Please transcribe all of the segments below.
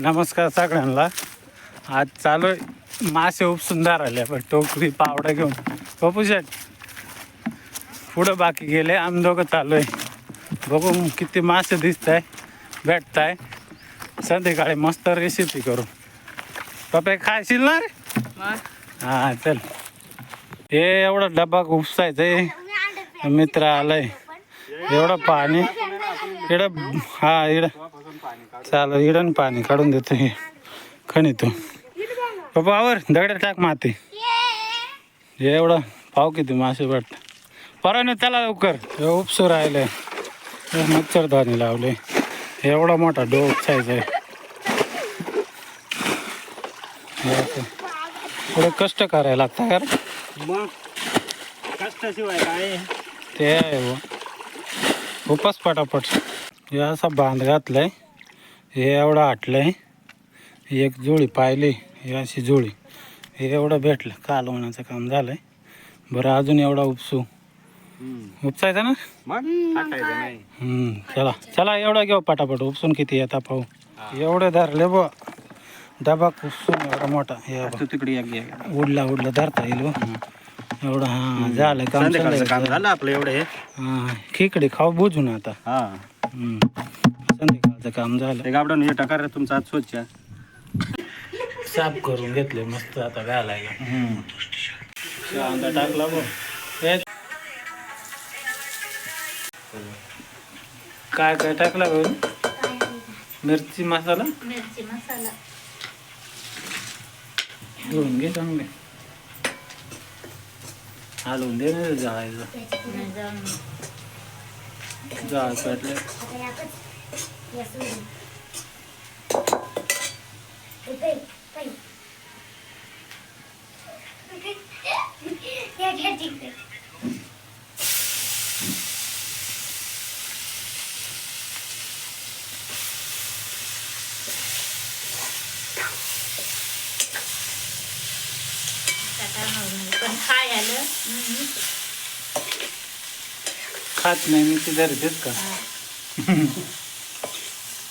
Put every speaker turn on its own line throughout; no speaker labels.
नमस्कार सगळ्यांना. आज चालू मासे उपसून राहिले पण टोकरी पावडा घेऊन. बघू शेट पुढं बाकी गेले. आम्ही दोघं चालू आहे. बघू किती मासे दिसत आहे भेटत आहे संध्याकाळी मस्त रेसिपी करू. पप्पा खायशील ना रे? हां चल. हे एवढा डबा उपसायचा आहे मित्र आलाय. एवढं पाणी. इकडं हा इकडं. चाल इडन पाणी काढून देतो हे. खणितो बाबा आवर दगड टाक माती. एवढं पाव किती मासे वाटत. पराने त्याला लवकर. उपसू राहिले. मच्छरदाणी लावले. एवढा मोठा डो उपसायचा हे. थोडं कष्ट करायला लागतं का रे?
मग कष्टाशिवाय काय
ते आहे. खूपच पटापट. हे असा बांध घातलाय. हे एवढं आटलंय. एक जुळी पाहिली ही अशी जुळी हे एवढं भेटलं कालवण्याचं काम झालंय. बरं अजून एवढा उपसू. उपसायचा ना?
मग? टाकायचं नाही.
हम्म, चला चला एवढा घेऊ पटापट. उपसून किती येता पाहू. एवढे धरले बुवा डबा उपसून एवढा मोठा. हे बघ.
तिकडे एक घे.
उडला उडला धरता येईल बुवा. एवढं हा झालं काम
संध्याकाळचं काम
संध्याकाळचं.
झालं आपलं एवढे
हा. खिकडी खाऊ बुजून आता.
हा.
हम्म. संध्याकाळचं काम झालं.
ते गाबडून हे टाका रे तुमचा आज स्वच्छ
साफ करून घेतले मस्त आता घालायला. कांदा टाकला बघ. काय काय टाकला बघ मिरची मसाला?
मिरची मसाला.
धुवून घे चांगले. हलवून दे ना
जाऊन
जाळ
पण खाय आलं
खात नाही मी ती धरतेच का?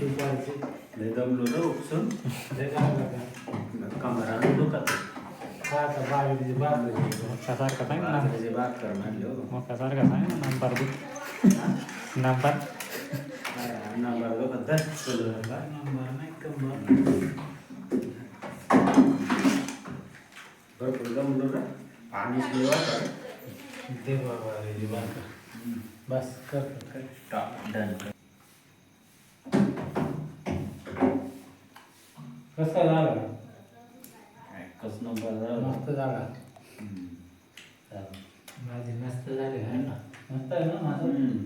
दुपारचे
लय दमलो ना उपसून
लय चांगलं का?
कमरा दुखत
हा का बाजरीची भाकरी. मक्कासारखा ना
बाजरीचे भात म्हणलो
मक्कासारखा नाही ना नंबर दे नंबर
नंबर दुखत धर.
नंबर नाही कंबर
भरपूर दमलो ना पाणी शिवा कर
दे बाबा रे भाकर बस कर कर, कर
डन
कसा झाला
कस नंबर
मस्त झाला माझी मस्त झाली. आहे ना मस्त आहे ना माझं.